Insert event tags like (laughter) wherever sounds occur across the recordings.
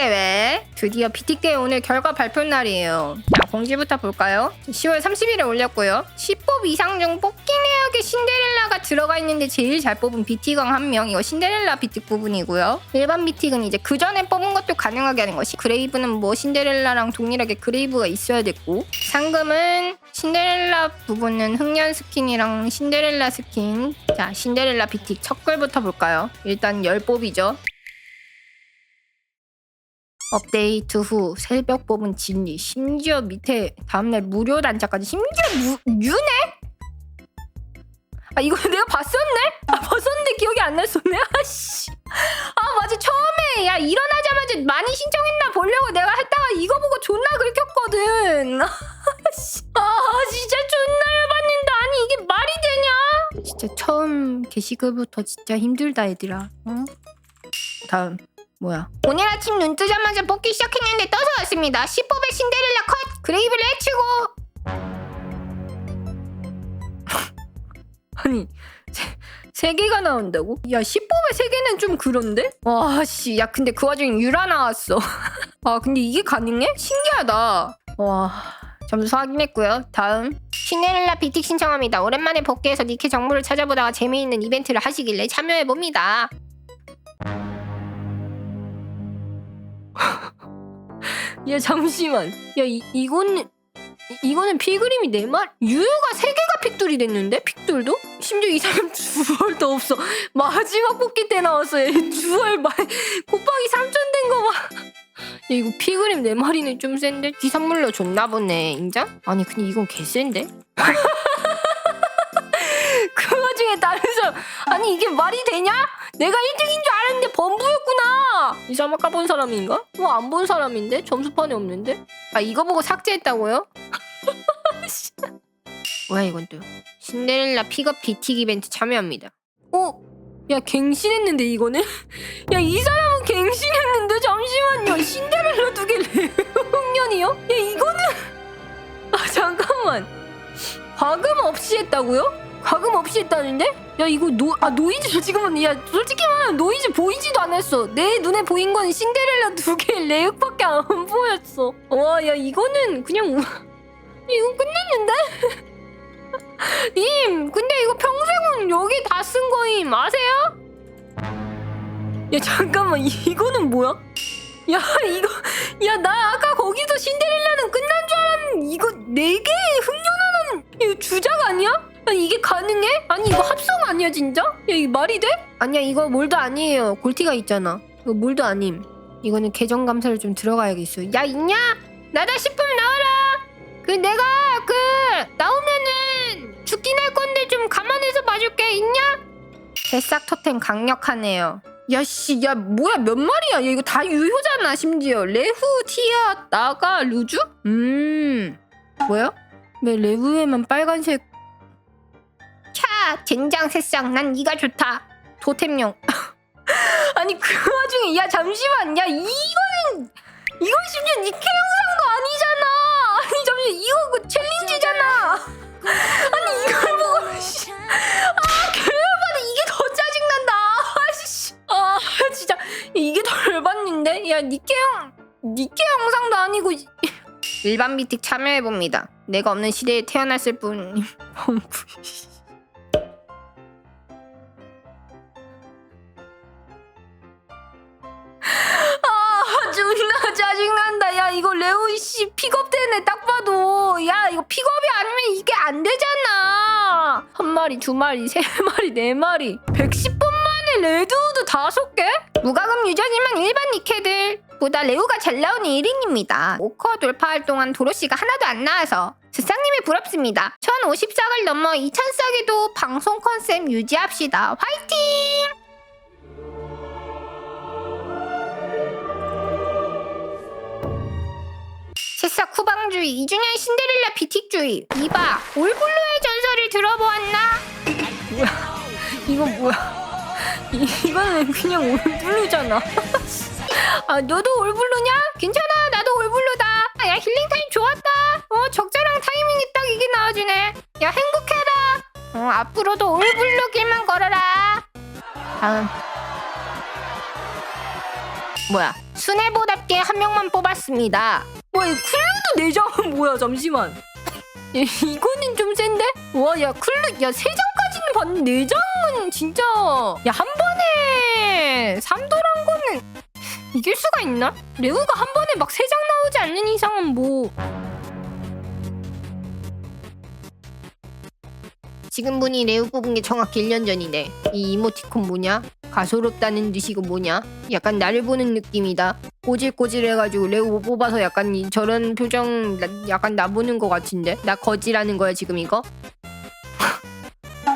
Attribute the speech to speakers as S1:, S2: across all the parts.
S1: 비틱대회 드디어 비틱대회 오늘 결과 발표 날이에요. 자 공지부터 볼까요? 10월 30일에 올렸고요. 10뽑 이상 중 뽑기 내역에 신데렐라가 들어가 있는데 제일 잘 뽑은 비틱왕 한 명. 이거 신데렐라 비틱 부분이고요. 일반 비틱은 이제 그 전에 뽑은 것도 가능하게 하는 것이 그레이브는 뭐 신데렐라랑 동일하게 그레이브가 있어야 됐고 상금은 신데렐라 부분은 흑연 스킨이랑 신데렐라 스킨. 자 신데렐라 비틱 첫 글부터 볼까요? 일단 10뽑이죠 업데이트 후 새벽 뽑은 진리. 심지어 밑에 다음날 무료 단자까지. 심지어 무, 유네? 아 이거 (laughs) 내가 봤었네? 아 봤었는데 기억이 안 났었네? (laughs) 아씨. 아 맞아. 처음에 야 일어나자마자 많이 신청했나 보려고 내가 했다가 이거 보고 존나 긁혔거든. (laughs) 아씨. 아 진짜 존나 열받는다. 아니 이게 말이 되냐? 진짜 처음 게시글부터 진짜 힘들다 얘들아. 어? 다음 뭐야? 오늘 아침 눈 뜨자마자 뽑기 시작했는데 떠서 왔습니다. 10뽑의 신데렐라 컷! 그레이브를 해치고! (laughs) 아니, 세, 세 개가 나온다고? 야, 10뽑의 세 개는 좀 그런데? 와, 씨. 야, 근데 그 와중에 유라 나왔어. (laughs) 아, 근데 이게 가능해? 신기하다. 와. 점수 확인했고요. 다음. 신데렐라 비틱 신청합니다. 오랜만에 복귀해서 니케 정보를 찾아보다가 재미있는 이벤트를 하시길래 참여해봅니다. 야 잠시만 야 이, 이거는 이- 이거는 피그림이 네말 유효가 세 개가 픽돌이 됐는데 픽돌도 심지어 이 사람 (laughs) 주얼도 없어 마지막 뽑기 때 나왔어 얘 주얼 말 곱하기 3천 된 거 봐. 야 이거 피그림 네 마리는 좀 센데 기 선물로 줬나 보네 인정? 아니 근데 이건 개 센데? (laughs) 그 와중에 다른 사람 아니 이게 말이 되냐? 내가 1등인 줄 알 범부였구나. 이 사람 아까 본 사람인가? 뭐 안 본 사람인데 점수판에 없는데? 아 이거 보고 삭제했다고요? (laughs) 뭐야 이건 또 신데렐라 픽업 비틱 이벤트 참여합니다. 어? 야 갱신했는데 이거는? (laughs) 야 이 사람은 갱신했는데 잠시만요 신데렐라 두개 (laughs) 흑년이요? 야 이거는 아 잠깐만 과금 없이 했다고요? 과금 없이 했다는데? 야 이거 노 아 노이즈 지금은 야 솔직히 말하면 노이즈 보이지도 않았어 내 눈에 보인 건 신데렐라 두개 레역밖에 안 보였어 와 야 이거는 그냥 우- (laughs) 이거 끝났는데? (laughs) 님 근데 이거 평생은 여기 다 쓴 거임 아세요? 야 잠깐만 이거는 뭐야? 야 이거 야 나 아까 거기서 신데렐라는 끝난 줄 알았는데 이거 네 개의 흑연하는 이거 주작 아니야? 아니 이게 가능해? 아니 이거 합성 아니야 진짜? 야 이게 말이 돼? 아니야 이거 몰도 아니에요 골티가 있잖아 이거 몰도 아님 이거는 계정 감사를 좀 들어가야겠어 야 있냐? 나다 10분 나와라 그 내가 그 나오면은 죽긴 할 건데 좀 감안해서 봐줄게 있냐? 새싹 토템 강력하네요 야씨 야 뭐야 몇 마리야 야, 이거 다 유효잖아 심지어 레후 티아 나가 루주? 음 뭐야? 왜 레후에만 빨간색 캬 젠장 새싹. 난 이가 좋다. 토템용. (laughs) 아니 그 와중에 야 잠시만. 야 이거는 이건 심지어 니케 영상도 아니잖아. 아니 잠시만. 이거 그 챌린지잖아. (laughs) 아니 이걸 보고 씨. 아 개열받아. 이게 더 짜증난다. 아씨. 아 진짜. 이게 더 열받는데? 야 니케 형 니케 영상도 아니고 (laughs) 일반 비틱 참여해봅니다. 내가 없는 시대에 태어났을 뿐. 범부 야 이거 레오이 씨 픽업된 애딱 봐도 야 이거 픽업이 아니면 이게 안 되잖아. 한 마리 두 마리 세 (laughs) 마리 네 마리. 110분 만에 레드우드 다섯 개? 무과금 유저지만 일반 니케들. 보다 레오가 잘 나오는 1인입니다. 5커 돌파할 동안 도로씨가 하나도 안 나와서. 스상님이 부럽습니다. 1050싹을 넘어 2000싹에도 방송 컨셉 유지합시다. 화이팅! 새싹 후방주의, 이준현 신데렐라 비틱주의, 이봐 올블루의 전설을 들어보았나? 뭐야? 이건 뭐야? 이, 이거는 그냥 올블루잖아. 아 너도 올블루냐? 괜찮아 나도 올블루다. 아, 야 힐링 타임 좋았다. 어 적절한 타이밍이 딱 이게 나와주네. 야 행복해라. 어 앞으로도 올블루 길만 걸어라. 다음. 뭐야 순애보답게 한 명만 뽑았습니다 뭐야 이 클루도 내장은 뭐야 잠시만 야, 이거는 좀 센데? 와야 클루 야 세 장까지는 봤는데 네 장은 진짜 야 한 번에 삼도란 거는 이길 수가 있나? 레오가 한 번에 막 세 장 나오지 않는 이상은 뭐 지금 분이 레오 뽑은 게 정확히 1년 전이네. 이 이모티콘 뭐냐? 가소롭다는 듯이고 뭐냐? 약간 나를 보는 느낌이다. 꼬질꼬질해가지고 레오 못 뽑아서 약간 이- 저런 표정 나- 약간 나 보는 것 같은데? 나 거지라는 거야 지금 이거?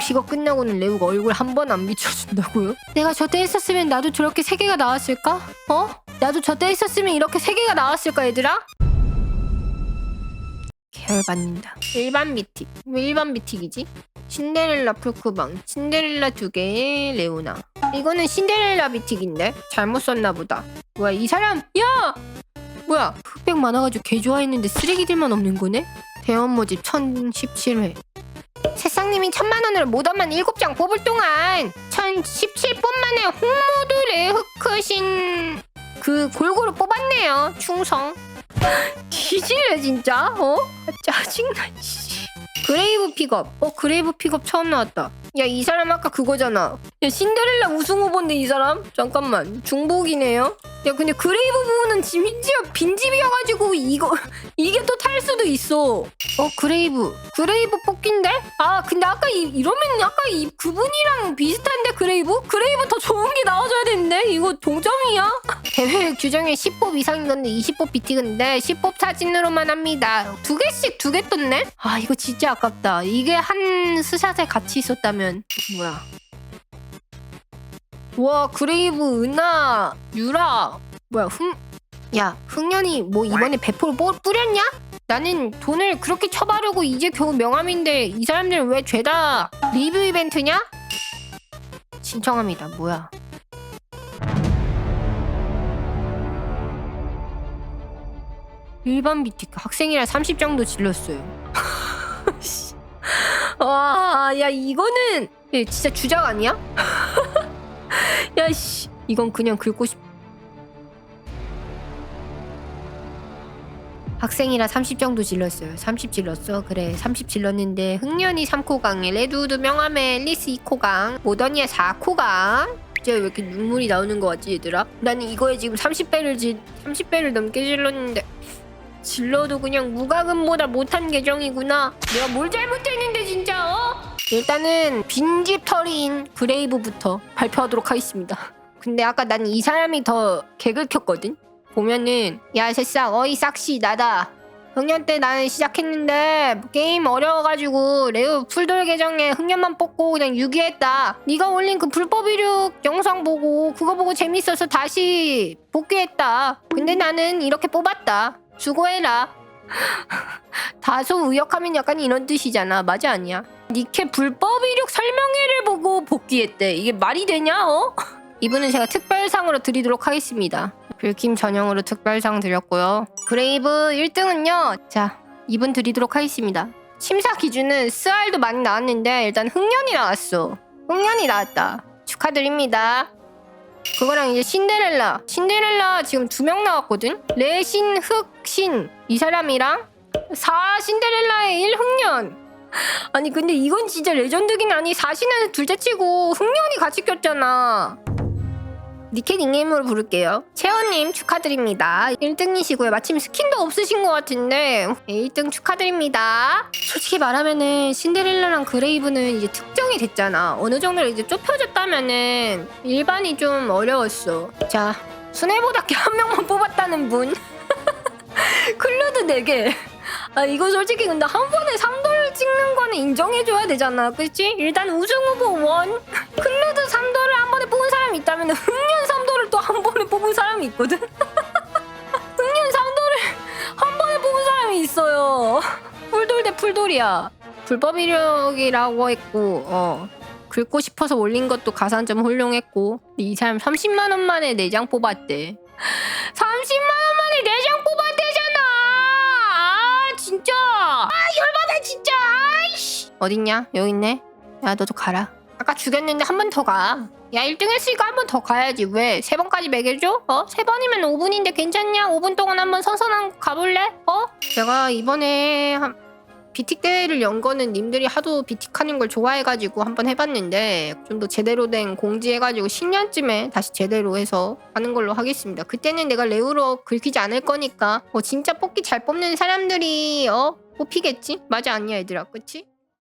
S1: 피가 끝나고는 레오가 얼굴 한 번 안 비춰준다고요? 내가 저 때 했었으면 나도 저렇게 세 개가 나왔을까? 어? 나도 저 때 했었으면 이렇게 세 개가 나왔을까 얘들아? 계열받는다. 일반 미틱. 왜 일반 미틱이지? 신데렐라 풀크방, 신데렐라 두 개의 레오나. 이거는 신데렐라 미틱인데 잘못 썼나 보다. 뭐야 이 사람? 야! 뭐야 흑백 많아가지고 개 좋아했는데 쓰레기들만 없는 거네? 대원 모집 1017회. 새싹님이 천만 원으로 모던만 7장 뽑을 동안 1017분 만에 홍모드 레흐크신 그 골고루 뽑았네요. 충성. (gasps) 뒤질래 진짜? 어? 아, 짜증나 씨. 그레이브 픽업. 어 그레이브 픽업 처음 나왔다. 야 이 사람 아까 그거잖아. 야 신데렐라 우승 후보인데 이 사람? 잠깐만 중복이네요. 야 근데 그레이브 부분은 심지어 빈집이어가지고 이거 (laughs) 이게 또 탈 수도 있어. 어 그레이브 그레이브 뽑긴데? 아 근데 아까 이, 이러면 아까 이 그분이랑 비슷한데 그레이브? 그레이브 더 좋은 게 나와줘야 되는데 이거 동점이야? 대회 (laughs) 규정에 10법 이상인 건데 20법 비티근데 10법 사진으로만 합니다. 두 개씩 두 개 떴네? 아 이거 진짜 아깝다. 이게 한 스샷에 같이 있었다면 뭐야? 와 그레이브 은하 유라 뭐야 흥? 야 흥년이 뭐 이번에 배포를 뭐 뿌렸냐? 나는 돈을 그렇게 쳐바르고 이제 겨우 명함인데 이 사람들은 왜 죄다 리뷰 이벤트냐? 신청합니다. 뭐야? 일반 비틱 학생이라 30 정도 질렀어요. 씨. 와, 야 이거는 야, 진짜 주작 아니야? (laughs) 야 씨, 이건 그냥 긁고 싶. 학생이라 30 정도 질렀어요. 30 질렀어. 그래, 30 질렀는데 흥년이 3코강에 레드우드 명함에 앨리스 2코강, 모더니아 4코강. 진짜 왜 이렇게 눈물이 나오는 거 같지 얘들아? 나는 이거에 지금 30배를 질 30배를 넘게 질렀는데 질러도 그냥 무과금보다 못한 계정이구나. 내가 뭘 어? 일단은 빈집 털이인 그레이브부터 발표하도록 하겠습니다. 근데 아까 난 이 사람이 더 개글 켰거든. 보면은 야 새싹 어이 싹시 나다. 흥년 때 나는 시작했는데 게임 어려워가지고 레오 풀돌 계정에 흥년만 뽑고 그냥 유기했다. 네가 올린 그 불법 이륙 영상 보고 그거 보고 재밌어서 다시 복귀했다. 근데 나는 이렇게 뽑았다. 수고해라. (laughs) 다소 의역하면 약간 이런 뜻이잖아. 맞아 아니야? 니케 불법 이륙 설명회를 보고 복귀했대. 이게 말이 되냐? 어? (laughs) 이분은 제가 특별상으로 드리도록 하겠습니다. 불킴 전용으로 특별상 드렸고요. 그레이브 1등은요. 자, 이분 드리도록 하겠습니다. 심사 기준은 스알도 많이 나왔는데 일단 흥년이 나왔어. 흥년이 나왔다. 축하드립니다. 그거랑 이제 신데렐라. 신데렐라 지금 두 명 나왔거든? 레신, 흑신. 이 사람이랑 4 신데렐라의 1 흥년. 아니 근데 이건 진짜 레전드긴 아니 사신은 둘째 치고 흥년이 같이 꼈잖아. 니케 닉네임으로 부를게요. 채원님 축하드립니다. 1등이시고요. 마침 스킨도 없으신 것 같은데 1등 축하드립니다. 솔직히 말하면은 신데렐라랑 그레이브는 이제 특정이 됐잖아. 어느 정도 이제 좁혀졌다면은 일반이 좀 어려웠어. 자, 순애보답게 한 명만 뽑았다는 분. (laughs) 클루드 4개. 아 이거 솔직히 근데 한 번에 3돌 찍는 거는 인정해줘야 되잖아 그치? 일단 우승 후보 원 (laughs) 클루드 3돌을 한 번에 뽑은 사람이 있다면 흥년 3돌을 또한 번에 뽑은 사람이 있거든? (laughs) 흥년 3돌을 한 번에 뽑은 사람이 있어요. 풀돌 대 풀돌이야. 불법 이력이라고 했고 어 긁고 싶어서 올린 것도 가산점 훌륭했고 이 사람 30만 원 만에 4장 뽑았대. 30만 원 만에 4장 뽑았대잖아! 아 진짜! 아 열받아 진짜! 아이씨! 어딨냐? 여기 있네? 야 너도 가라 아까 죽였는데 한 번 더 가. 야 1등 했으니까 한 번 더 가야지. 왜? 세 번까지 매겨줘? 어? 세 번이면 5분인데 괜찮냐? 5분 동안 한 번 선선한 거 가볼래? 어? 제가 이번에 한 비틱 대회를 연 거는 님들이 하도 비틱하는 걸 좋아해가지고 한번 해봤는데 좀 더 제대로 된 공지해가지고 10년쯤에 다시 제대로 해서 하는 걸로 하겠습니다. 그때는 내가 레우로 긁히지 않을 거니까 뭐 진짜 뽑기 잘 뽑는 사람들이 어 뽑히겠지? 맞아 않냐 얘들아 그치?